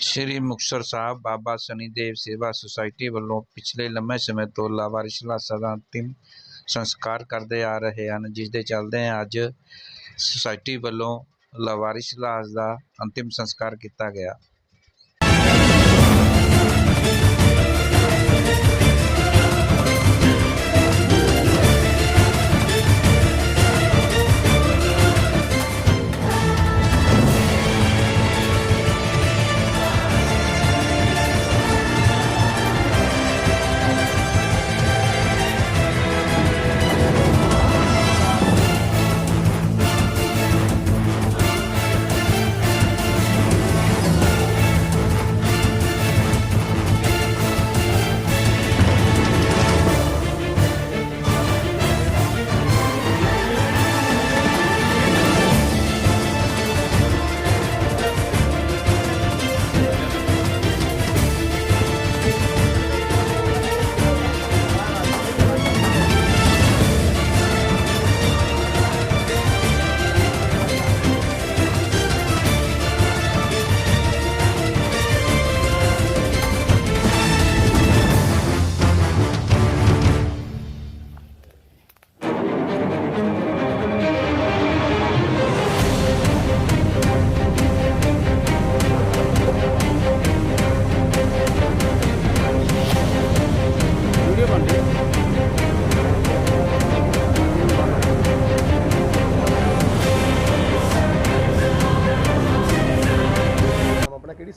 ਸ਼੍ਰੀ ਮੁਕਤਸਰ ਸਾਹਿਬ ਬਾਬਾ ਸਨੀ ਦੇਵ ਸੇਵਾ ਸੁਸਾਇਟੀ ਵੱਲੋਂ ਪਿਛਲੇ ਲੰਮੇ ਸਮੇਂ ਤੋਂ ਲਾਵਾਰਿਸ ਲਾਸਾ ਦਾ ਅੰਤਿਮ ਸੰਸਕਾਰ ਕਰਦੇ ਆ ਰਹੇ ਹਨ ਜਿਸ ਦੇ ਚੱਲਦੇ ਅੱਜ ਸੁਸਾਇਟੀ ਵੱਲੋਂ ਲਾਵਾਰਿਸ ਲਾਸ਼ ਦਾ ਅੰਤਿਮ ਸੰਸਕਾਰ ਕੀਤਾ ਗਿਆ।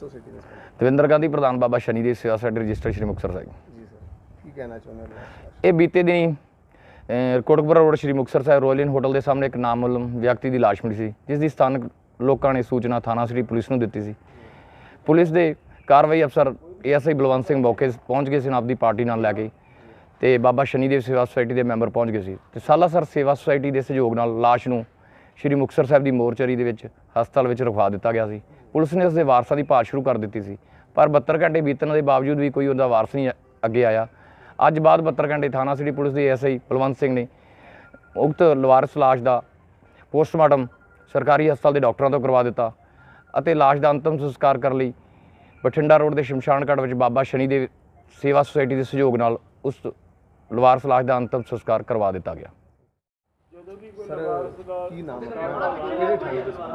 ਸੋਸਾਇਟੀ ਦੇ ਸਰ ਦਵਿੰਦਰ ਗਾਂਧੀ ਪ੍ਰਧਾਨ ਬਾਬਾ ਸ਼ਨੀ ਦੇਵ ਸੇਵਾ ਸੋਸਾਇਟੀ ਰਜਿਸਟਰ ਸ਼੍ਰੀ ਮੁਕਤਸਰ ਸਾਹਿਬ। ਜੀ ਸਰ ਕੀ ਕਹਿਣਾ ਚਾਹੁੰਦੇ ਹੋ ਇਹ ਬੀਤੇ ਦਿਨੀ Kotkapura road Shri Muktsar Sahib royal inn hotel ਦੇ ਸਾਹਮਣੇ ਇੱਕ ਨਾਮਲਮ ਵਿਅਕਤੀ ਦੀ ਲਾਸ਼ ਮਿਲੀ ਸੀ ਜਿਸ ਦੀ ਸਥਾਨਕ ਲੋਕਾਂ ਨੇ ਸੂਚਨਾ ਥਾਣਾ ਸ੍ਰੀ ਪੁਲਿਸ ਨੂੰ ਦਿੱਤੀ ਸੀ। ਪੁਲਿਸ ਦੇ ਕਾਰਵਾਈ ਅਫਸਰ ਏਐਸਆਈ ਬਲਵੰਤ ਸਿੰਘ ਮੌਕੇ ਪਹੁੰਚ ਗਏ ਸੀ ਨਾਲ ਆਪਦੀ ਪਾਰਟੀ ਨਾਲ ਲੈ ਕੇ ਤੇ ਬਾਬਾ ਸ਼ਨੀ ਦੇਵ ਸੇਵਾ ਸੁਸਾਇਟੀ ਦੇ ਮੈਂਬਰ ਪਹੁੰਚ ਗਏ ਸੀ। ਤੇ ਸਾਲਾਸਰ ਸੇਵਾ ਸੁਸਾਇਟੀ ਦੇ ਸਹਿਯੋਗ ਨਾਲ ਲਾਸ਼ ਨੂੰ ਸ਼੍ਰੀ ਮੁਕਤਸਰ ਸਾਹਿਬ ਦੀ ਮੋਰਚਰੀ ਦੇ ਵਿੱਚ ਹਸਪਤਾਲ ਵਿੱਚ ਰਖਵਾ ਦਿੱਤਾ ਗਿਆ ਸੀ। ਪੁਲਿਸ ਨੇ ਉਸ ਦੇ ਵਾਰਸਾਂ ਦੀ ਭਾਲ ਸ਼ੁਰੂ ਕਰ ਦਿੱਤੀ ਸੀ। ਪਰ 72 ਘੰਟੇ ਬੀਤਣ ਦੇ ਬਾਵਜੂਦ ਵੀ ਕੋਈ ਉਹਦਾ ਵਾਰਸ ਨਹੀਂ ਅੱਗੇ ਆਇਆ। ਅੱਜ ਬਾਅਦ 72 ਘੰਟੇ ਥਾਣਾ ਸਿਟੀ ਪੁਲਿਸ ਦੇ ਐਸਆਈ ਬਲਵੰਤ ਸਿੰਘ ਨੇ ਉਕਤ ਲਵਾਰਸ ਲਾਸ਼ ਦਾ ਪੋਸਟਮਾਰਟਮ ਸਰਕਾਰੀ ਹਸਪਤਾਲ ਦੇ ਡਾਕਟਰਾਂ ਤੋਂ ਕਰਵਾ ਦਿੱਤਾ ਅਤੇ ਲਾਸ਼ ਦਾ ਅੰਤਮ ਸੰਸਕਾਰ ਕਰਨ ਲਈ ਬਠਿੰਡਾ ਰੋਡ ਦੇ ਸ਼ਮਸ਼ਾਨ ਘਾਟ ਵਿੱਚ ਬਾਬਾ ਸ਼ਨੀ ਦੇ ਸੇਵਾ ਸੁਸਾਇਟੀ ਦੇ ਸਹਿਯੋਗ ਨਾਲ ਉਸ ਲਵਾਰਸ ਲਾਸ਼ ਦਾ ਅੰਤਮ ਸੰਸਕਾਰ ਕਰਵਾ ਦਿੱਤਾ ਗਿਆ।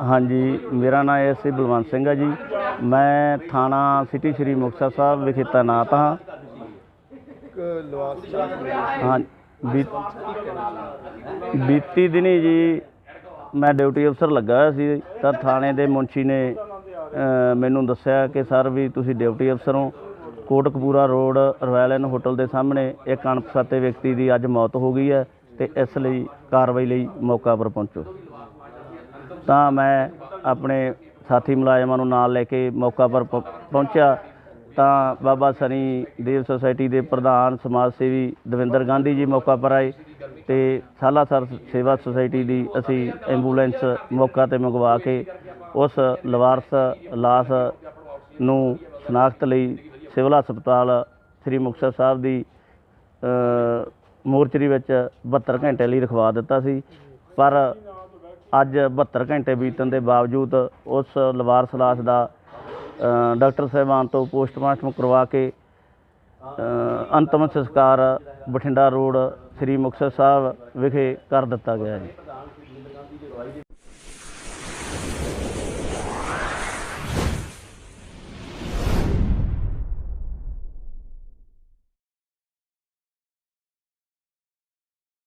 ਹਾਂਜੀ ਮੇਰਾ ਨਾਮ ਐਸ ਸੀ ਬਲਵੰਤ ਸਿੰਘ ਹੈ ਜੀ। ਮੈਂ ਥਾਣਾ ਸਿਟੀ ਸ਼੍ਰੀ ਮੁਕਤਸਰ ਸਾਹਿਬ ਵਿਖੇ ਤੈਨਾਤ ਹਾਂ। ਹਾਂ ਬੀ- ਬੀਤੀ ਦਿਨੀ ਜੀ ਮੈਂ ਡਿਊਟੀ ਅਫਸਰ ਲੱਗਾ ਹੋਇਆ ਸੀ ਤਾਂ ਥਾਣੇ ਦੇ ਮੁੰਸ਼ੀ ਨੇ ਮੈਨੂੰ ਦੱਸਿਆ ਕਿ ਸਰ ਵੀ ਤੁਸੀਂ ਡਿਊਟੀ ਅਫਸਰ ਹੋ। Kotkapura road royal inn hotel ਦੇ ਸਾਹਮਣੇ ਇੱਕ ਅਣਪਛਾਤੇ ਵਿਅਕਤੀ ਦੀ ਅੱਜ ਮੌਤ ਹੋ ਗਈ ਹੈ। ਤੇ ਇਸ ਲਈ ਕਾਰਵਾਈ ਲਈ ਮੌਕਾ ਪਰ ਪਹੁੰਚੋ। ਤਾਂ ਮੈਂ ਆਪਣੇ ਸਾਥੀ ਮੁਲਾਜ਼ਮਾਂ ਨੂੰ ਨਾਲ ਲੈ ਕੇ ਮੌਕਾ ਪਰ ਪ- ਪਹੁੰਚਿਆ। ਤਾਂ ਬਾਬਾ ਸਨੀ ਦੇਵ ਸੁਸਾਇਟੀ ਦੇ ਪ੍ਰਧਾਨ ਸਮਾਜ ਸੇਵੀ ਦਵਿੰਦਰ ਗਾਂਧੀ ਜੀ ਮੌਕਾ ਪਰ ਆਏ ਤੇ ਸਾਲਾਸਰ ਸੇਵਾ ਸੁਸਾਇਟੀ ਦੀ ਅਸੀਂ ਐਂਬੂਲੈਂਸ ਮੌਕਾ ਤੇ ਮੰਗਵਾ ਕੇ ਉਸ ਲਵਾਰਸ ਲਾਸ਼ ਨੂੰ ਸ਼ਨਾਖਤ ਲਈ ਸਿਵਲ ਹਸਪਤਾਲ ਸ੍ਰੀ ਮੁਕਤਸਰ ਸਾਹਿਬ ਦੀ ਮੋਰਚਰੀ ਵਿੱਚ 72 ਘੰਟੇ ਲਈ ਰਖਵਾ ਦਿੱਤਾ ਸੀ। ਪਰ ਅੱਜ 72 ਘੰਟੇ ਬੀਤਣ ਦੇ ਬਾਵਜੂਦ ਉਸ ਲਵਾਰਸ ਲਾਸ਼ ਦਾ ਡਾਕਟਰ ਸਾਹਿਬਾਨ ਤੋਂ ਪੋਸਟਮਾਰਟਮ ਕਰਵਾ ਕੇ ਅੰਤਮ ਸੰਸਕਾਰ ਬਠਿੰਡਾ ਰੋਡ ਸ੍ਰੀ ਮੁਕਤਸਰ ਸਾਹਿਬ ਵਿਖੇ ਕਰ ਦਿੱਤਾ ਗਿਆ ਜੀ।